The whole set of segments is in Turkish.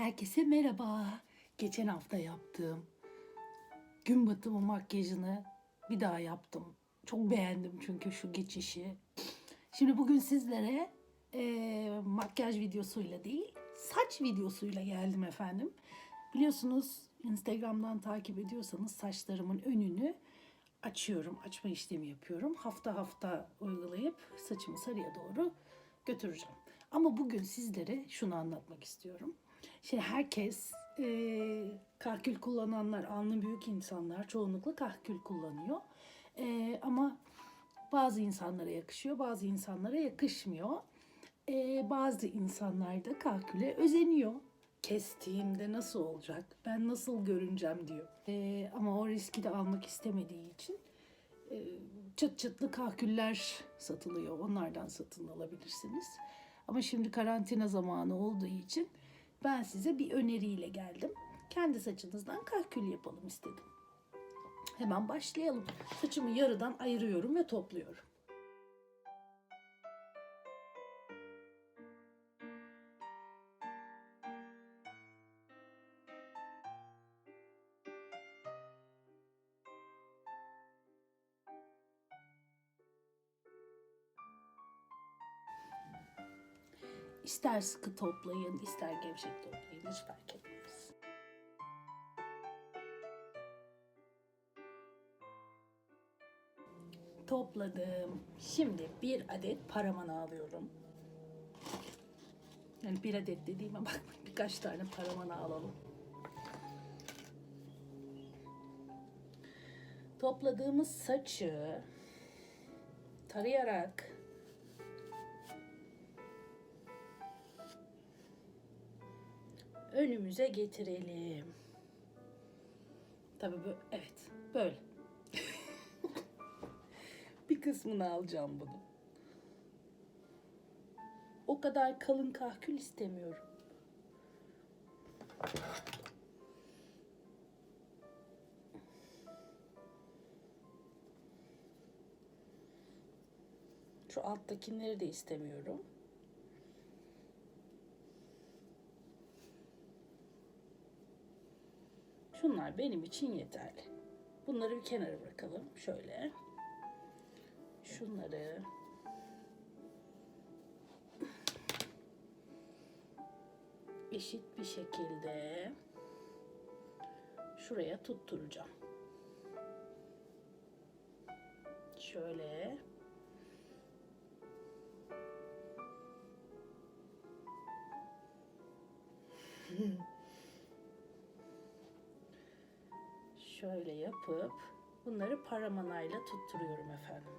Herkese merhaba. Geçen hafta yaptığım gün batımı makyajını bir daha yaptım. Çok beğendim çünkü şu geçişi. Şimdi bugün sizlere eee, makyaj videosuyla değil, saç videosuyla geldim efendim. Biliyorsunuz Instagram'dan takip ediyorsanız saçlarımın önünü açıyorum. Açma işlemi yapıyorum. Hafta hafta uygulayıp saçımı sarıya doğru götüreceğim. Ama bugün sizlere şunu anlatmak istiyorum. Şimdi herkes e, kahkül kullananlar, alnı büyük insanlar çoğunlukla kahkül kullanıyor. E, ama bazı insanlara yakışıyor, bazı insanlara yakışmıyor. E, bazı insanlar da kahküle özeniyor. Kestiğimde nasıl olacak, ben nasıl görüneceğim diyor. E, ama o riski de almak istemediği için e, çıt çıtlı kahküller satılıyor. Onlardan satın alabilirsiniz. Ama şimdi karantina zamanı olduğu için ben size bir öneriyle geldim. Kendi saçınızdan kahkül yapalım istedim. Hemen başlayalım. Saçımı yarıdan ayırıyorum ve topluyorum. İster sıkı toplayın, ister gevşek toplayın hiç fark etmez. Topladım. Şimdi bir adet paramanı alıyorum. Yani bir adet dediğime bak birkaç tane paramanı alalım. Topladığımız saçı tarayarak önümüze getirelim. Tabii bu evet böyle. bir kısmını alacağım bunu. O kadar kalın kahkül istemiyorum. Şu alttakileri de istemiyorum. Şunlar benim için yeterli. Bunları bir kenara bırakalım. Şöyle. Şunları eşit bir şekilde şuraya tutturacağım. Şöyle. şöyle yapıp bunları paramanayla tutturuyorum efendim.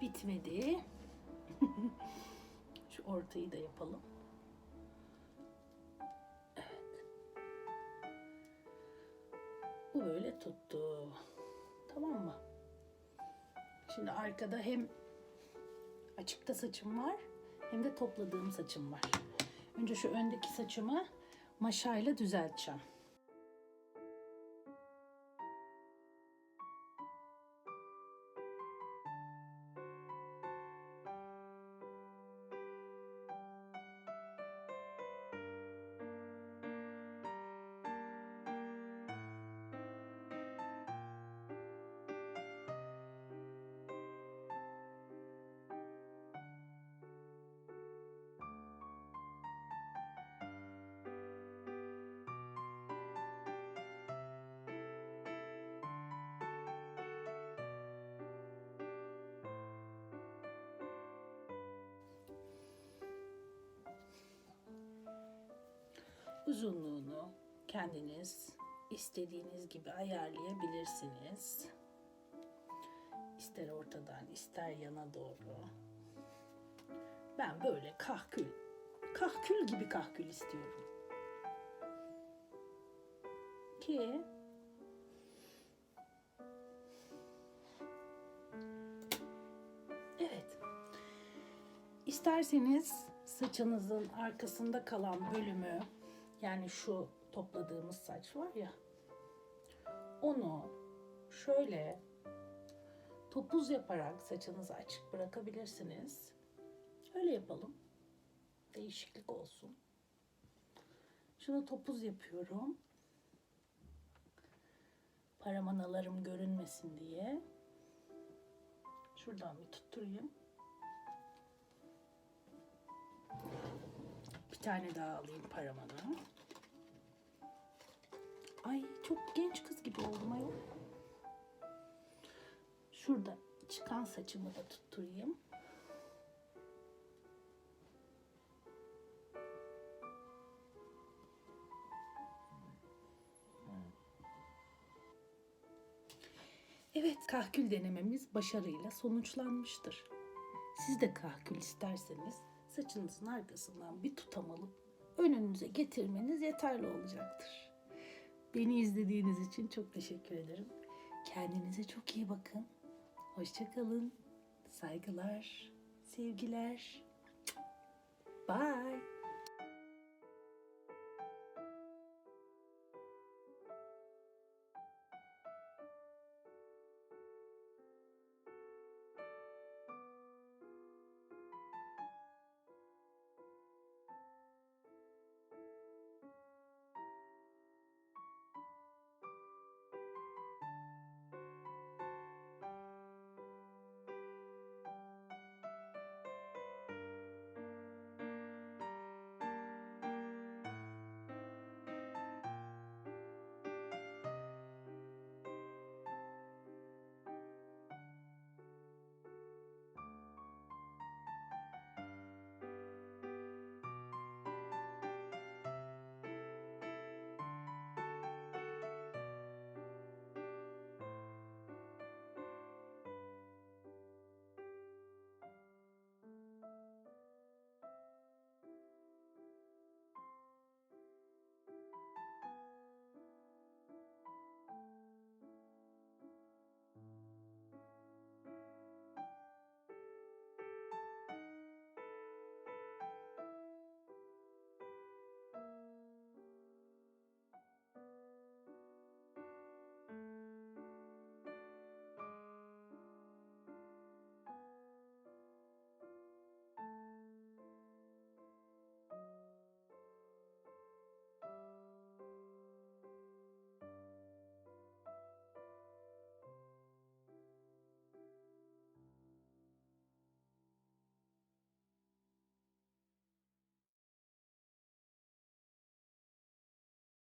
Bitmedi. Şu ortayı da yapalım. Evet. Bu böyle tuttu. Tamam mı? Şimdi arkada hem açıkta saçım var hem de topladığım saçım var. Önce şu öndeki saçımı maşayla düzelteceğim. Uzunluğunu kendiniz istediğiniz gibi ayarlayabilirsiniz. İster ortadan, ister yana doğru. Ben böyle kahkül, kahkül gibi kahkül istiyorum. Ki Evet. İsterseniz saçınızın arkasında kalan bölümü yani şu topladığımız saç var ya onu şöyle topuz yaparak saçınızı açık bırakabilirsiniz. Öyle yapalım. Değişiklik olsun. Şuna topuz yapıyorum. Paramanalarım görünmesin diye. Şuradan bir tutturayım. Bir tane daha alayım paramana. Ay çok genç kız gibi oldum ayol. Şurada çıkan saçımı da tutturayım. Evet, kahkül denememiz başarıyla sonuçlanmıştır. Siz de kahkül isterseniz saçınızın arkasından bir tutam alıp önünüze getirmeniz yeterli olacaktır. Beni izlediğiniz için çok teşekkür ederim. Kendinize çok iyi bakın. Hoşçakalın. Saygılar, sevgiler. Bye.